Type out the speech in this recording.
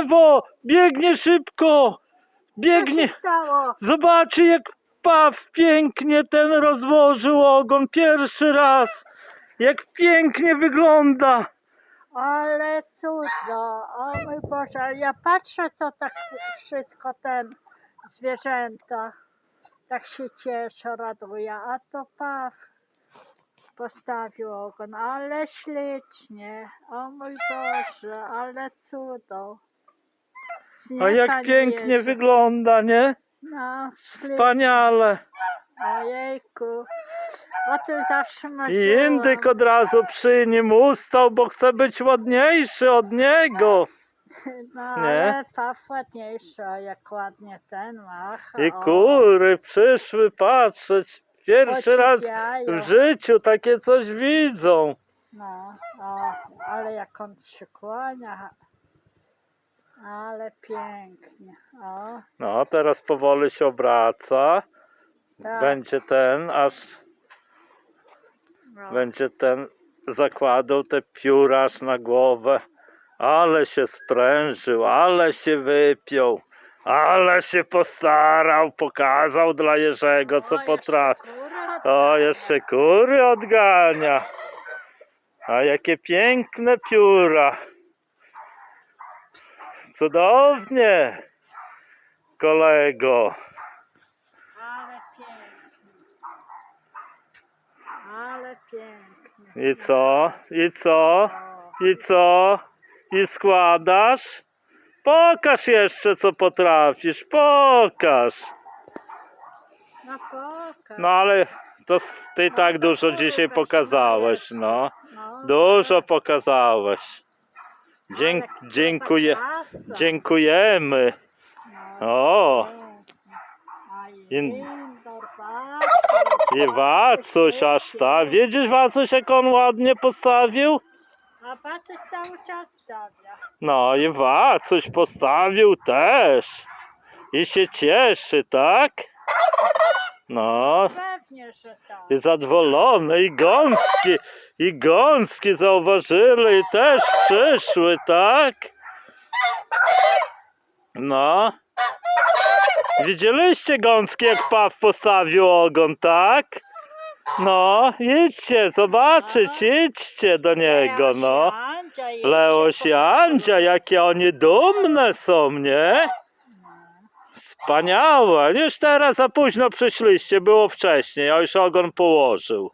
lewo, biegnie szybko, Co biegnie. się stało? Zobaczy jak paw pięknie ten rozłożył ogon pierwszy raz. Jak pięknie wygląda. Ale cudno, o mój Boże, ale ja patrzę, co tak wszystko ten zwierzęta tak się cieszą, raduje, a to paw postawił ogon, ale ślicznie, o mój Boże, ale cudo. A jak nie pięknie wygląda, nie? No, ślicznie. Wspaniale. Ojejku, o tym zawsze I marzyłam. indyk od razu przy nim ustał, bo chce być ładniejszy od niego. No, Nie? ale paw ładniejszy, a jak ładnie ten macha. I o. kury przyszły patrzeć. Pierwszy raz Podziwiają. w życiu takie coś widzą. No, o, ale jak on się kłania. Ale pięknie. O, No, teraz powoli się obraca. tak. Będzie ten, aż no. będzie ten zakładał te pióra aż na głowę. Ale się sprężył, ale się wypiął, ale się postarał, pokazał dla Jerzego, co O, potrafi. O, jeszcze kury odgania. A jakie piękne pióra. Cudownie, kolego. Ale pięknie. Ale pięknie. I co? I co? I co? I składasz? Pokaż jeszcze, co potrafisz. Pokaż. no pokaż. No ale to ty tak dużo dzisiaj pokazałeś, no. No, Dużo pokazałeś. Dzięk, dziękuję, zaprasa? Dziękujemy. O, In- i Wacuś aż ta. Widzisz Wacuś, jak on ładnie postawił? A patrz, cały czas stawia. No i Wacuś postawił też. I się cieszy, tak? No, Pewnie, że tak. i zadowolony, i gąski, i gąski zauważyli i też przyszły, tak? No. Widzieliście gąski, jak paw postawił ogon, tak? No, idźcie, zobaczyć, idźcie do niego, no. Leoś i Andzia, jakie oni dumne są, nie? Wspaniałe. Już teraz za późno przyszliście, było wcześniej, a już ogon położył.